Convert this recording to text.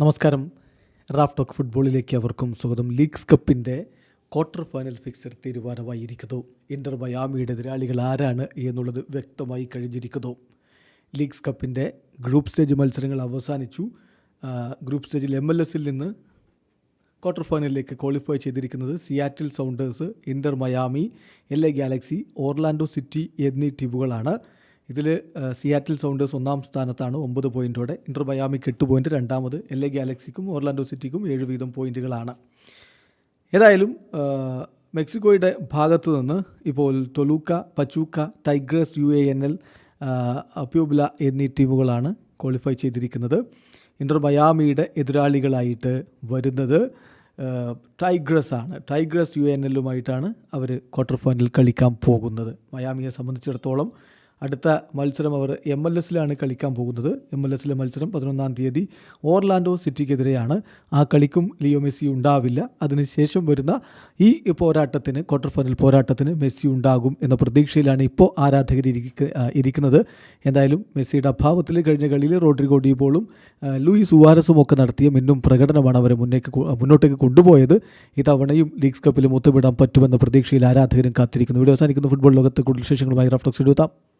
നമസ്കാരം. Raf talk ഫുട്ബോളിലേക്ക് അവർക്കും സ്വാഗതം. ലീഗ്സ് കപ്പിന്റെ ക്വാർട്ടർ ഫൈനൽ ഫിക്സർ തീരുമാനമായിരിക്കുന്നു. ഇന്റർ മയാമിയുടെ എതിരാളികൾ ആരാണ് എന്നുള്ളത് വ്യക്തമായി കഴിഞ്ഞിരിക്കുന്നു. ലീഗ്സ് കപ്പിന്റെ ഗ്രൂപ്പ് സ്റ്റേജ് മത്സരങ്ങൾ അവസാനിച്ചു. ഗ്രൂപ്പ് സ്റ്റേജിൽ എം എൽ എസിൽ നിന്ന് ക്വാർട്ടർ ഫൈനലിലേക്ക് ക്വാളിഫൈ ചെയ്തിരിക്കുന്നത് Seattle Sounders Inter Miami L A Galaxy Orlando City എന്നീ ടീമുകളാണ്. ഇതിൽ സിയാറ്റിൽ സൗണ്ടേഴ്സ് ഒന്നാം സ്ഥാനത്താണ് ഒമ്പത് പോയിന്റോടെ ഇന്റർ മയാമിക്ക് എട്ട് പോയിന്റ് രണ്ടാമത് എൽ എ ഗാലക്സിക്കും ഓർലാൻഡോ സിറ്റിക്കും ഏഴ് വീതം പോയിന്റുകളാണ് ഏതായാലും മെക്സിക്കോയുടെ ഭാഗത്തു നിന്ന് ഇപ്പോൾ Toluca Pachuca Tigres U A N L Puebla എന്നീ ടീമുകളാണ് ക്വാളിഫൈ ചെയ്തിരിക്കുന്നത്. ഇന്റർ മയാമിയുടെ എതിരാളികളായിട്ട് വരുന്നത് ടൈഗ്രസ് ആണ്. ടൈഗ്രസ് യു എൻ എല്ലുമായിട്ടാണ് അവർ ക്വാർട്ടർ ഫൈനൽ കളിക്കാൻ പോകുന്നത്. മയാമിയെ സംബന്ധിച്ചിടത്തോളം അടുത്ത മത്സരം അവർ എം എൽ എസിലാണ് കളിക്കാൻ പോകുന്നത്. എം എൽ എസിലെ മത്സരം പതിനൊന്നാം തീയതി ഓർലാൻഡോ സിറ്റിക്കെതിരെയാണ്. ആ കളിക്കും ലിയോ മെസ്സി ഉണ്ടാവില്ല. അതിനുശേഷം വരുന്ന ഈ പോരാട്ടത്തിന് ക്വാർട്ടർ ഫൈനൽ പോരാട്ടത്തിന് മെസ്സി ഉണ്ടാകും എന്ന പ്രതീക്ഷയിലാണ് ഇപ്പോൾ ആരാധകർ ഇരിക്ക- ഇരിക്കുന്നത്. എന്തായാലും മെസ്സിയുടെ അഭാവത്തിൽ കഴിഞ്ഞ കളിയിൽ റോഡ്രിഗോ ഡീബോളും ലൂയി സുവാരസും ഒക്കെ നടത്തിയ മിന്നും പ്രകടനമാണ് അവരെ മുന്നേക്ക് മുന്നോട്ടേക്ക് കൊണ്ടുപോയത്. ഇത്തവണയും ലീഗ്സ് കപ്പിൽ മുത്തമിടാൻ പറ്റുമെന്ന പ്രതീക്ഷയിൽ ആരാധകരും കാത്തിരിക്കുന്നു. വീഡിയോ അവസാനിക്കുന്ന. ഫുട്ബോൾ ലോകത്ത് കൂടുതൽ വിശേഷങ്ങളുമായി റഫ്ലക്സ് എടുത്താം